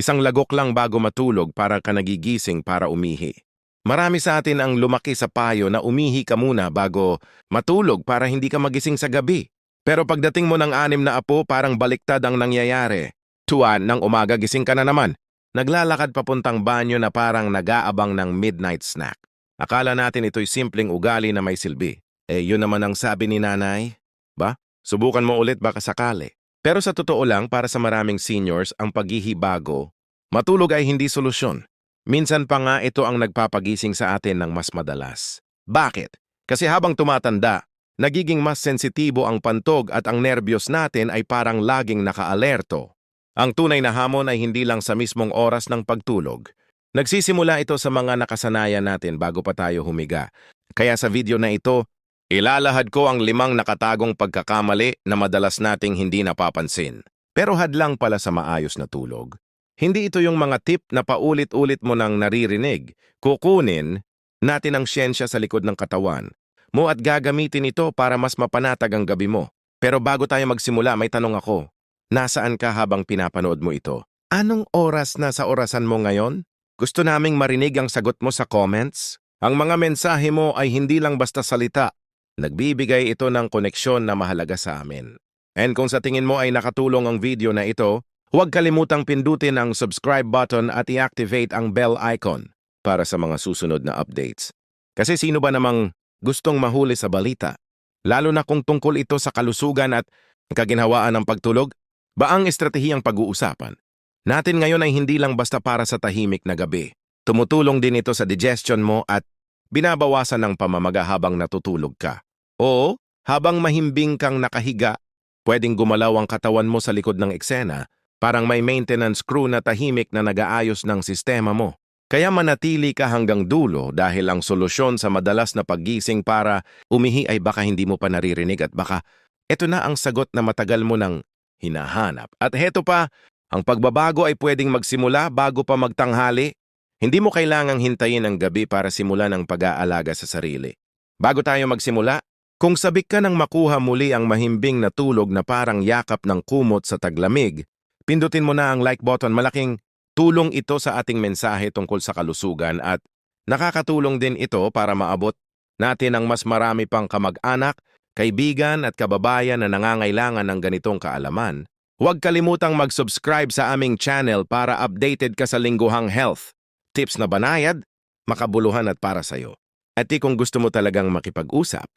Isang lagok lang bago matulog para ka nagigising para umihi. Marami sa atin ang lumaki sa payo na umihi ka muna bago matulog para hindi ka magising sa gabi. Pero pagdating mo ng anim na apo, parang baliktad ang nangyayari. Tuwan ng umaga gising ka na naman. Naglalakad papuntang banyo na parang nag-aabang ng midnight snack. Akala natin ito'y simpleng ugali na may silbi. Eh, yun naman ang sabi ni nanay. Ba? Subukan mo ulit baka sakali. Pero sa totoo lang, para sa maraming seniors, ang paghihibago, matulog ay hindi solusyon. Minsan pa nga ito ang nagpapagising sa atin ng mas madalas. Bakit? Kasi habang tumatanda, nagiging mas sensitibo ang pantog at ang nerbiyos natin ay parang laging nakaalerto. Ang tunay na hamon ay hindi lang sa mismong oras ng pagtulog. Nagsisimula ito sa mga nakasanayan natin bago pa tayo humiga. Kaya sa video na ito, Ilalahad ko ang limang nakatagong pagkakamali na madalas nating hindi napapansin. Pero hadlang pala sa maayos na tulog. Hindi ito yung mga tip na paulit-ulit mo nang naririnig. Kukunin natin ang siyensya sa likod ng katawan mo at gagamitin ito para mas mapanatag ang gabi mo. Pero bago tayo magsimula, may tanong ako. Nasaan ka habang pinapanood mo ito? Anong oras na sa orasan mo ngayon? Gusto naming marinig ang sagot mo sa comments. Ang mga mensahe mo ay hindi lang basta salita, Nagbibigay ito ng koneksyon na mahalaga sa amin. And kung sa tingin mo ay nakatulong ang video na ito, huwag kalimutang pindutin ang subscribe button at i-activate ang bell icon para sa mga susunod na updates. Kasi sino ba namang gustong mahuli sa balita? Lalo na kung tungkol ito sa kalusugan at kaginhawaan ng pagtulog? Ba ang estratehiyang pag-uusapan? Natin ngayon ay hindi lang basta para sa tahimik na gabi. Tumutulong din ito sa digestion mo at binabawasan ng pamamaga habang natutulog ka. O, habang mahimbing kang nakahiga, pwedeng gumalaw ang katawan mo sa likod ng eksena, parang may maintenance crew na tahimik na nagaayos ng sistema mo. Kaya manatili ka hanggang dulo dahil ang solusyon sa madalas na paggising para umihi ay baka hindi mo pa naririnig at baka ito na ang sagot na matagal mo nang hinahanap. At heto pa, ang pagbabago ay pwedeng magsimula bago pa magtanghali. Hindi mo kailangang hintayin ang gabi para simulan ang pag-aalaga sa sarili. Bago tayo magsimula, kung sabik ka nang makuha muli ang mahimbing na tulog na parang yakap ng kumot sa taglamig, pindutin mo na ang like button. Malaking tulong ito sa ating mensahe tungkol sa kalusugan at nakakatulong din ito para maabot natin ang mas marami pang kamag-anak, kaibigan at kababayan na nangangailangan ng ganitong kaalaman. Huwag kalimutang mag-subscribe sa aming channel para updated ka sa lingguhang health. Tips na banayad, makabuluhan at para sa'yo. At di kung gusto mo talagang makipag-usap,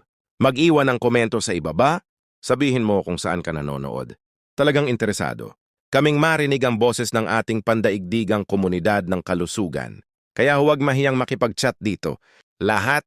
Mag-iwan ng komento sa ibaba, sabihin mo kung saan ka nanonood. Talagang interesado. Kaming marinig ang boses ng ating pandaigdigang komunidad ng kalusugan. Kaya huwag mahiyang makipag-chat dito. Lahat.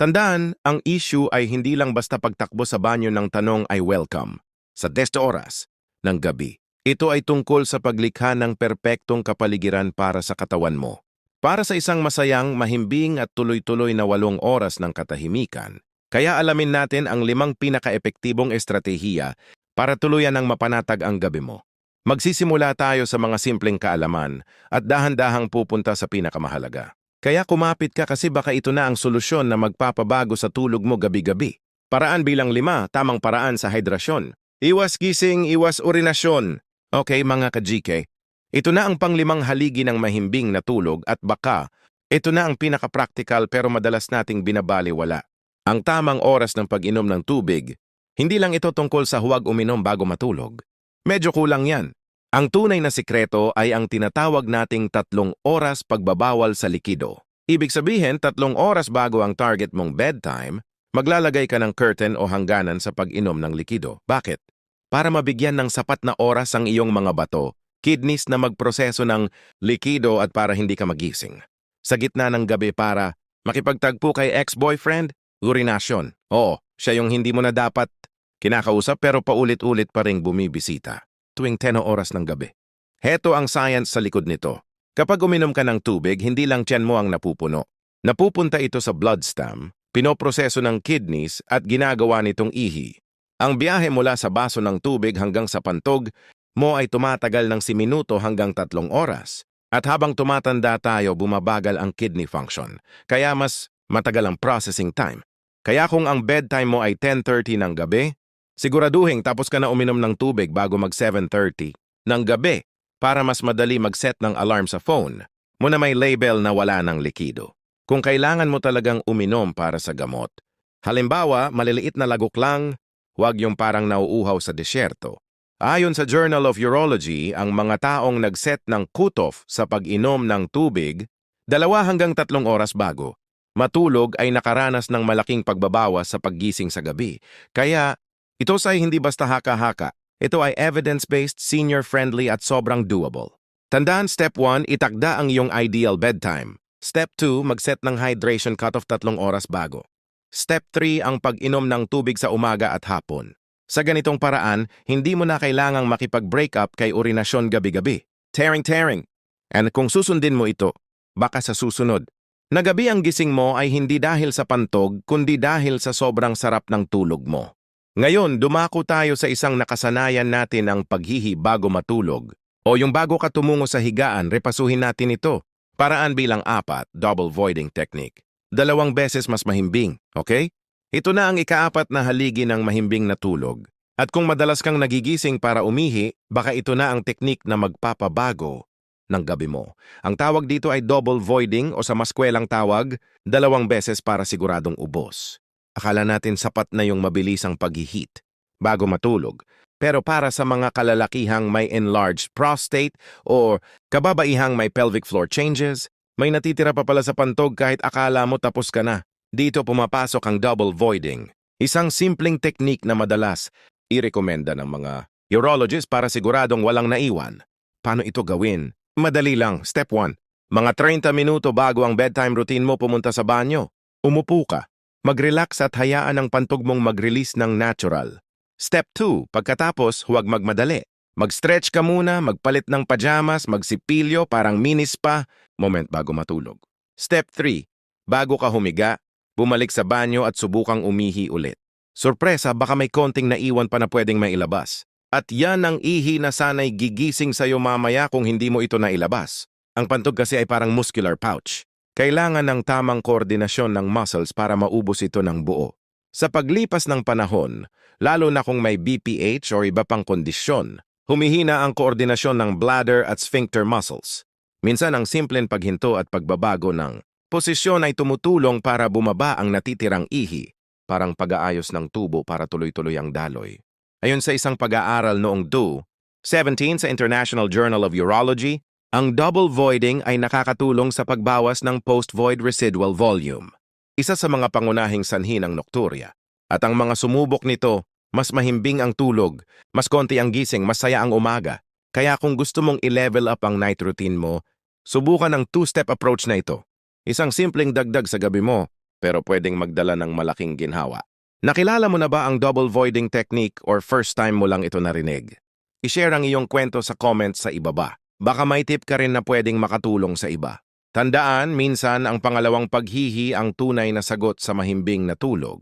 Tandaan, ang issue ay hindi lang basta pagtakbo sa banyo ng tanong ay welcome. Sa 10 oras ng gabi. Ito ay tungkol sa paglikha ng perpektong kapaligiran para sa katawan mo. Para sa isang masayang, mahimbing at tuloy-tuloy na walong oras ng katahimikan, kaya alamin natin ang limang pinaka-epektibong estratehiya para tuluyan ng mapanatag ang gabi mo. Magsisimula tayo sa mga simpleng kaalaman at dahan-dahang pupunta sa pinakamahalaga. Kaya kumapit ka kasi baka ito na ang solusyon na magpapabago sa tulog mo gabi-gabi. Paraan bilang lima, tamang paraan sa hidrasyon. Iwas gising, iwas urinasyon. Okay mga ka-GK, ito na ang panglimang haligi ng mahimbing na tulog at baka ito na ang pinaka-practical pero madalas nating binabaliwala. Ang tamang oras ng pag-inom ng tubig, hindi lang ito tungkol sa huwag uminom bago matulog. Medyo kulang yan. Ang tunay na sikreto ay ang tinatawag nating tatlong oras pagbabawal sa likido. Ibig sabihin, tatlong oras bago ang target mong bedtime, maglalagay ka ng curtain o hangganan sa pag-inom ng likido. Bakit? Para mabigyan ng sapat na oras ang iyong mga bato, kidneys na magproseso ng likido at para hindi ka magising. Sa gitna ng gabi para makipagtagpo kay ex-boyfriend, Urinasyon. Oo, siya yung hindi mo na dapat kinakausap pero paulit-ulit pa ring bumibisita tuwing 10 oras ng gabi. Heto ang science sa likod nito. Kapag uminom ka ng tubig, hindi lang tiyan mo ang napupuno. Napupunta ito sa bloodstem, pinoproseso ng kidneys at ginagawa nitong ihi. Ang biyahe mula sa baso ng tubig hanggang sa pantog mo ay tumatagal ng siminuto hanggang tatlong oras. At habang tumatanda tayo, bumabagal ang kidney function. Kaya mas matagal ang processing time. Kaya kung ang bedtime mo ay 10.30 ng gabi, siguraduhin tapos ka na uminom ng tubig bago mag 7.30 ng gabi para mas madali mag-set ng alarm sa phone mo na may label na wala ng likido. Kung kailangan mo talagang uminom para sa gamot, halimbawa, maliliit na lagok lang, huwag yung parang nauuhaw sa disyerto. Ayon sa Journal of Urology, ang mga taong nag-set ng cutoff sa pag-inom ng tubig, dalawa hanggang tatlong oras bago, matulog ay nakaranas ng malaking pagbabawas sa paggising sa gabi. Kaya, ito ay hindi basta haka-haka. Ito ay evidence-based, senior-friendly at sobrang doable. Tandaan, step 1, itakda ang iyong ideal bedtime. Step 2, mag-set ng hydration cutoff tatlong oras bago. Step 3, ang pag-inom ng tubig sa umaga at hapon. Sa ganitong paraan, hindi mo na kailangang makipag-break up kay urinasyon gabi-gabi. Tearing-tearing. And kung susundin mo ito, baka sa susunod, na gabi ang gising mo ay hindi dahil sa pantog, kundi dahil sa sobrang sarap ng tulog mo. Ngayon, dumako tayo sa isang nakasanayan natin ang paghihi bago matulog. O yung bago ka tumungo sa higaan, repasuhin natin ito. Paraan bilang apat, double voiding technique. Dalawang beses mas mahimbing, okay? Ito na ang ikaapat na haligi ng mahimbing na tulog. At kung madalas kang nagigising para umihi, baka ito na ang teknik na magpapabago ng gabi mo. Ang tawag dito ay double voiding o sa maskwelang tawag, dalawang beses para siguradong ubos. Akala natin sapat na yung mabilisang paghihit bago matulog. Pero para sa mga kalalakihang may enlarged prostate o kababaihang may pelvic floor changes, may natitira pa pala sa pantog kahit akala mo tapos ka na. Dito pumapasok ang double voiding. Isang simpleng teknik na madalas irekomenda ng mga urologist para siguradong walang naiwan. Paano ito gawin? Madali lang. Step 1. Mga 30 minuto bago ang bedtime routine mo pumunta sa banyo. Umupo ka. Mag-relax at hayaan ang pantog mong mag-release ng natural. Step 2. Pagkatapos, huwag magmadali. Mag-stretch ka muna, magpalit ng pajamas, magsipilyo, parang minis pa, moment bago matulog. Step 3. Bago ka humiga, bumalik sa banyo at subukang umihi ulit. Sorpresa, baka may konting naiwan pa na pwedeng mailabas. At yan ang ihi na sanay gigising sa'yo mamaya kung hindi mo ito nailabas. Ang pantog kasi ay parang muscular pouch. Kailangan ng tamang koordinasyon ng muscles para maubos ito ng buo. Sa paglipas ng panahon, lalo na kung may BPH o iba pang kondisyon, humihina ang koordinasyon ng bladder at sphincter muscles. Minsan ang simpleng paghinto at pagbabago ng posisyon ay tumutulong para bumaba ang natitirang ihi, parang pag-aayos ng tubo para tuloy-tuloy ang daloy. Ayon sa isang pag-aaral noong DO, 17 sa International Journal of Urology, ang double voiding ay nakakatulong sa pagbawas ng post-void residual volume isa sa mga pangunahing sanhi ng nokturya. At ang mga sumubok nito, mas mahimbing ang tulog, mas konti ang gising, masaya ang umaga. Kaya kung gusto mong i-level up ang night routine mo, subukan ang two-step approach na ito. Isang simpleng dagdag sa gabi mo, pero pwedeng magdala ng malaking ginhawa. Nakilala mo na ba ang double voiding technique or first time mo lang ito narinig? I-share ang iyong kwento sa comments sa ibaba. Baka may tip ka rin na pwedeng makatulong sa iba. Tandaan, minsan ang pangalawang paghihi ang tunay na sagot sa mahimbing na tulog.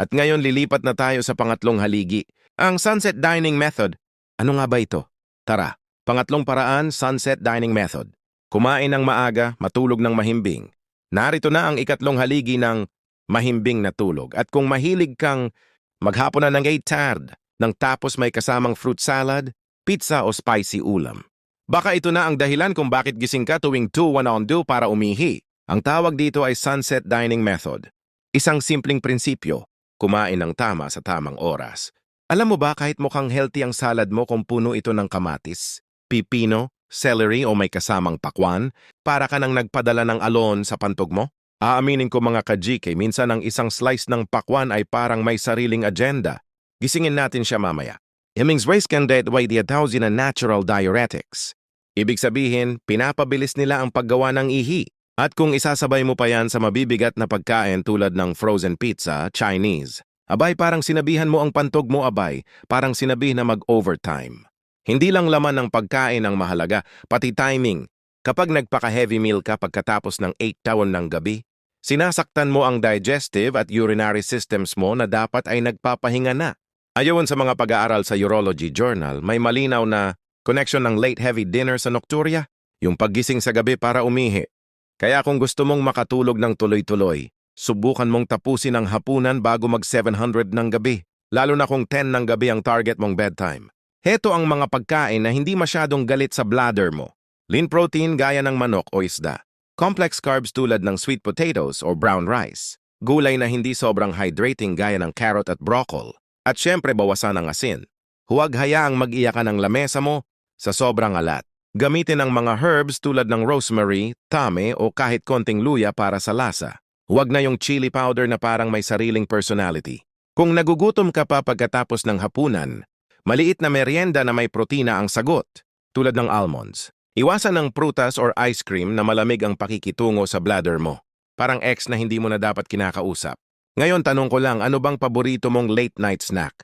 At ngayon lilipat na tayo sa pangatlong haligi, ang sunset dining method. Ano nga ba ito? Tara, pangatlong paraan, sunset dining method. Kumain ng maaga, matulog ng mahimbing. Narito na ang ikatlong haligi ng mahimbing na tulog. At kung mahilig kang maghapon na ng 8 tard, nang tapos may kasamang fruit salad, pizza o spicy ulam. Baka ito na ang dahilan kung bakit gising ka tuwing 2-1 on do para umihi. Ang tawag dito ay sunset dining method. Isang simpleng prinsipyo, kumain ng tama sa tamang oras. Alam mo ba kahit mukhang healthy ang salad mo kung puno ito ng kamatis, pipino, celery o may kasamang pakwan, para ka nang nagpadala ng alon sa pantog mo? Aaminin ko mga ka-GK, minsan ang isang slice ng pakwan ay parang may sariling agenda. Gisingin natin siya mamaya. Hemings race can dead by the thousand natural diuretics. Ibig sabihin, pinapabilis nila ang paggawa ng ihi. At kung isasabay mo pa yan sa mabibigat na pagkain tulad ng frozen pizza, Chinese, abay parang sinabihan mo ang pantog mo abay, parang sinabi na mag-overtime. Hindi lang laman ng pagkain ang mahalaga, pati timing. Kapag nagpaka-heavy meal ka pagkatapos ng 8 taon ng gabi, sinasaktan mo ang digestive at urinary systems mo na dapat ay nagpapahinga na. Ayon sa mga pag-aaral sa Urology Journal, may malinaw na Connection ng late heavy dinner sa nocturia, yung paggising sa gabi para umihi. Kaya kung gusto mong makatulog ng tuloy-tuloy, subukan mong tapusin ang hapunan bago mag 700 ng gabi, lalo na kung 10 ng gabi ang target mong bedtime. Heto ang mga pagkain na hindi masyadong galit sa bladder mo. Lean protein gaya ng manok o isda. Complex carbs tulad ng sweet potatoes o brown rice. Gulay na hindi sobrang hydrating gaya ng carrot at broccoli. At syempre bawasan ang asin. Huwag hayaang mag-iyakan ng lamesa mo sa sobrang alat. Gamitin ang mga herbs tulad ng rosemary, tame o kahit konting luya para sa lasa. Huwag na yung chili powder na parang may sariling personality. Kung nagugutom ka pa pagkatapos ng hapunan, maliit na merienda na may protina ang sagot, tulad ng almonds. Iwasan ng prutas or ice cream na malamig ang pakikitungo sa bladder mo. Parang ex na hindi mo na dapat kinakausap. Ngayon tanong ko lang, ano bang paborito mong late night snack?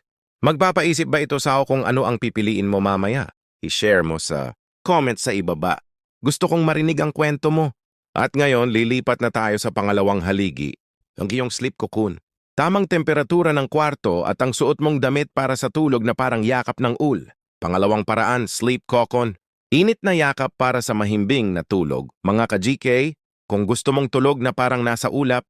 Magpapaisip ba ito sa ako kung ano ang pipiliin mo mamaya? I-share mo sa comment sa ibaba. Gusto kong marinig ang kwento mo. At ngayon, lilipat na tayo sa pangalawang haligi, ang iyong sleep cocoon. Tamang temperatura ng kwarto at ang suot mong damit para sa tulog na parang yakap ng ul. Pangalawang paraan, sleep cocoon. Init na yakap para sa mahimbing na tulog. Mga ka-GK, kung gusto mong tulog na parang nasa ulap,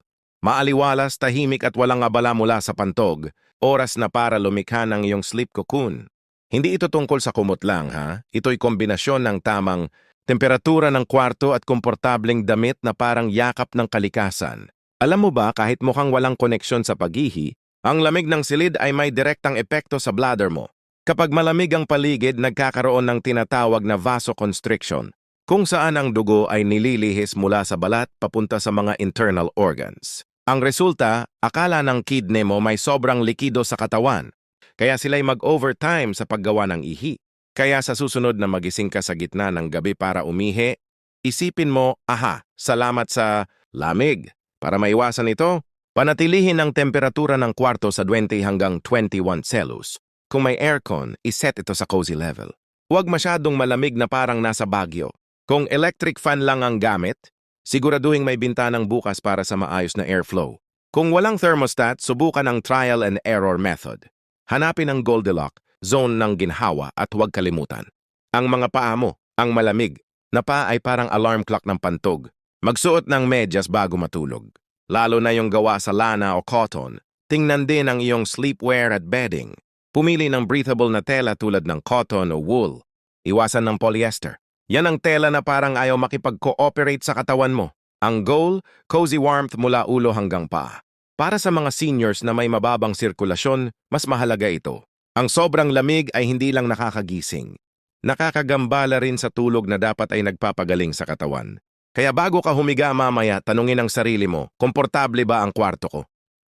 maaliwalas, tahimik at walang abala mula sa pantog, oras na para lumikha ng iyong sleep cocoon. Hindi ito tungkol sa kumot lang, ha? Ito'y kombinasyon ng tamang temperatura ng kwarto at komportableng damit na parang yakap ng kalikasan. Alam mo ba, kahit mukhang walang koneksyon sa paghihi, ang lamig ng silid ay may direktang epekto sa bladder mo. Kapag malamig ang paligid, nagkakaroon ng tinatawag na vasoconstriction, kung saan ang dugo ay nililihis mula sa balat papunta sa mga internal organs. Ang resulta, akala ng kidney mo may sobrang likido sa katawan, kaya sila'y mag-overtime sa paggawa ng ihi. Kaya sa susunod na magising ka sa gitna ng gabi para umihi, isipin mo, aha, salamat sa lamig. Para maiwasan ito, panatilihin ang temperatura ng kwarto sa 20 hanggang 21 Celsius. Kung may aircon, iset ito sa cozy level. Huwag masyadong malamig na parang nasa Baguio. Kung electric fan lang ang gamit, siguraduhin may bintanang bukas para sa maayos na airflow. Kung walang thermostat, subukan ang trial and error method. Hanapin ang Goldilocks, zone ng ginhawa at huwag kalimutan. Ang mga paa mo, ang malamig, na pa ay parang alarm clock ng pantog. Magsuot ng medyas bago matulog. Lalo na yung gawa sa lana o cotton. Tingnan din ang iyong sleepwear at bedding. Pumili ng breathable na tela tulad ng cotton o wool. Iwasan ng polyester. Yan ang tela na parang ayaw makipag-cooperate sa katawan mo. Ang goal, cozy warmth mula ulo hanggang paa. Para sa mga seniors na may mababang sirkulasyon, mas mahalaga ito. Ang sobrang lamig ay hindi lang nakakagising. Nakakagambala rin sa tulog na dapat ay nagpapagaling sa katawan. Kaya bago ka humiga mamaya, tanungin ang sarili mo, komportable ba ang kwarto ko?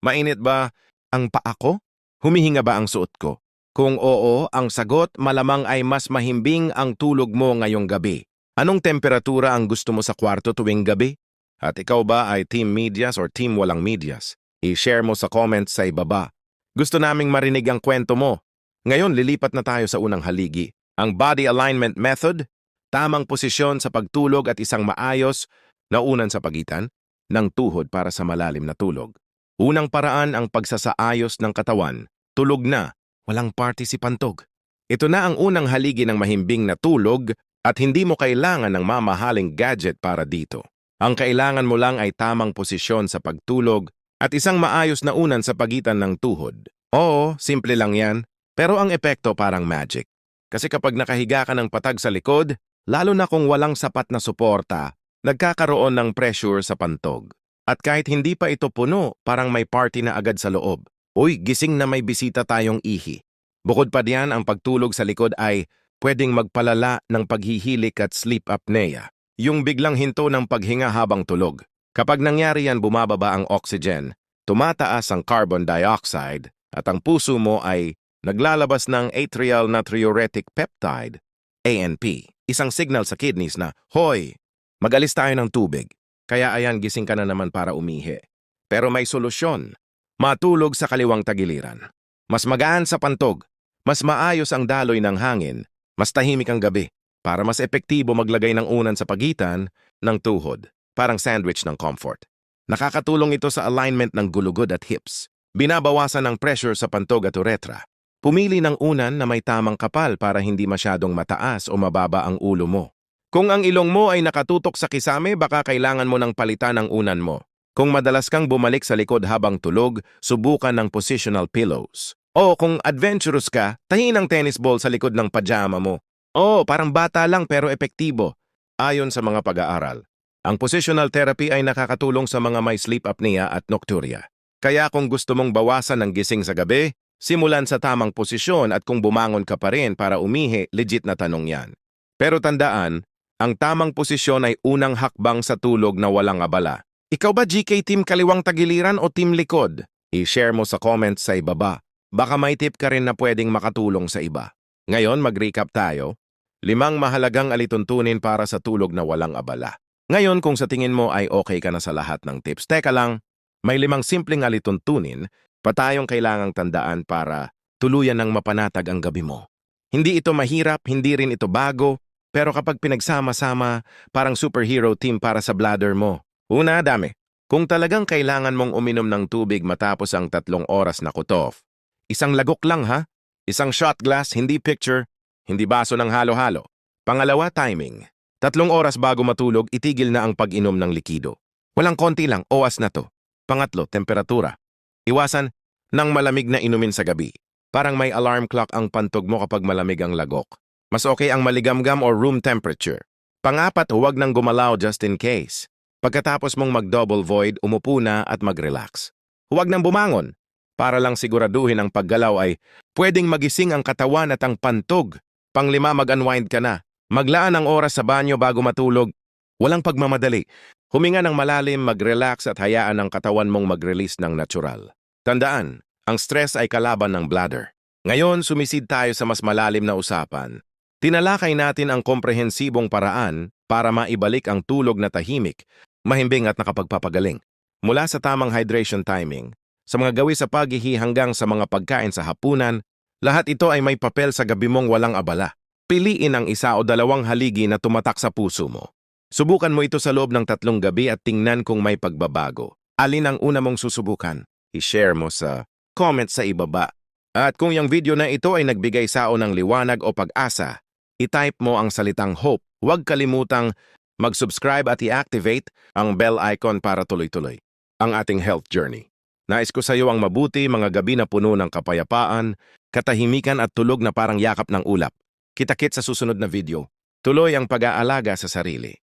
Mainit ba ang paa ko? Humihinga ba ang suot ko? Kung oo, ang sagot malamang ay mas mahimbing ang tulog mo ngayong gabi. Anong temperatura ang gusto mo sa kwarto tuwing gabi? At ikaw ba ay team medias or team walang medias? I-share mo sa comments sa ibaba. Gusto naming marinig ang kwento mo. Ngayon, lilipat na tayo sa unang haligi. Ang body alignment method, tamang posisyon sa pagtulog at isang maayos na unan sa pagitan ng tuhod para sa malalim na tulog. Unang paraan ang pagsasaayos ng katawan, tulog na, walang party si pantog. Ito na ang unang haligi ng mahimbing na tulog at hindi mo kailangan ng mamahaling gadget para dito. Ang kailangan mo lang ay tamang posisyon sa pagtulog at isang maayos na unan sa pagitan ng tuhod. Oo, simple lang yan, pero ang epekto parang magic. Kasi kapag nakahiga ka ng patag sa likod, lalo na kung walang sapat na suporta, nagkakaroon ng pressure sa pantog. At kahit hindi pa ito puno, parang may party na agad sa loob. Uy, gising na may bisita tayong ihi. Bukod pa diyan, ang pagtulog sa likod ay pwedeng magpalala ng paghihilik at sleep apnea. Yung biglang hinto ng paghinga habang tulog. Kapag nangyari yan, bumababa ang oxygen, tumataas ang carbon dioxide, at ang puso mo ay naglalabas ng atrial natriuretic peptide, ANP, isang signal sa kidneys na, Hoy, magalis tayo ng tubig. Kaya ayan, gising ka na naman para umihi. Pero may solusyon. Matulog sa kaliwang tagiliran. Mas magaan sa pantog. Mas maayos ang daloy ng hangin. Mas tahimik ang gabi. Para mas epektibo maglagay ng unan sa pagitan ng tuhod. Parang sandwich ng comfort. Nakakatulong ito sa alignment ng gulugod at hips. Binabawasan ang pressure sa pantog at uretra. Pumili ng unan na may tamang kapal para hindi masyadong mataas o mababa ang ulo mo. Kung ang ilong mo ay nakatutok sa kisame, baka kailangan mo ng palitan ang unan mo. Kung madalas kang bumalik sa likod habang tulog, subukan ng positional pillows. O kung adventurous ka, tahin ang tennis ball sa likod ng pajama mo. O parang bata lang pero epektibo. Ayon sa mga pag-aaral, ang positional therapy ay nakakatulong sa mga may sleep apnea at nocturia. Kaya kung gusto mong bawasan ng gising sa gabi, simulan sa tamang posisyon at kung bumangon ka pa rin para umihi, legit na tanong yan. Pero tandaan, ang tamang posisyon ay unang hakbang sa tulog na walang abala. Ikaw ba GK Team Kaliwang Tagiliran o Team Likod? I-share mo sa comments sa ibaba. Baka may tip ka rin na pwedeng makatulong sa iba. Ngayon, mag-recap tayo. Limang mahalagang alituntunin para sa tulog na walang abala. Ngayon, kung sa tingin mo ay okay ka na sa lahat ng tips, teka lang, may limang simpleng alituntunin pa tayong kailangang tandaan para tuluyan ng mapanatag ang gabi mo. Hindi ito mahirap, hindi rin ito bago, pero kapag pinagsama-sama, parang superhero team para sa bladder mo. Una, dami. Kung talagang kailangan mong uminom ng tubig matapos ang tatlong oras na kutof, isang lagok lang ha? Isang shot glass, hindi picture, hindi baso ng halo-halo. Pangalawa, timing. Tatlong oras bago matulog, itigil na ang pag-inom ng likido. Walang konti lang, oas na to. Pangatlo, temperatura. Iwasan ng malamig na inumin sa gabi. Parang may alarm clock ang pantog mo kapag malamig ang lagok. Mas okay ang maligamgam or room temperature. Pangapat, huwag nang gumalaw just in case. Pagkatapos mong mag-double void, umupo na at mag-relax. Huwag nang bumangon. Para lang siguraduhin ang paggalaw ay pwedeng magising ang katawan at ang pantog. Panglima, mag-unwind ka na. Maglaan ng oras sa banyo bago matulog. Walang pagmamadali. Huminga ng malalim, mag-relax at hayaan ang katawan mong mag-release ng natural. Tandaan, ang stress ay kalaban ng bladder. Ngayon, sumisid tayo sa mas malalim na usapan. Tinalakay natin ang komprehensibong paraan para maibalik ang tulog na tahimik, mahimbing at nakapagpapagaling. Mula sa tamang hydration timing, sa mga gawi sa paghihi hanggang sa mga pagkain sa hapunan, lahat ito ay may papel sa gabi mong walang abala. Piliin ang isa o dalawang haligi na tumatak sa puso mo. Subukan mo ito sa loob ng tatlong gabi at tingnan kung may pagbabago. Alin ang una mong susubukan? I-share mo sa comment sa ibaba. At kung yung video na ito ay nagbigay sao ng liwanag o pag-asa, i-type mo ang salitang hope. Huwag kalimutang mag-subscribe at i-activate ang bell icon para tuloy-tuloy ang ating health journey. Nais ko sa iyo ang mabuti mga gabi na puno ng kapayapaan, katahimikan at tulog na parang yakap ng ulap. Kita-kit sa susunod na video. Tuloy ang pag-aalaga sa sarili.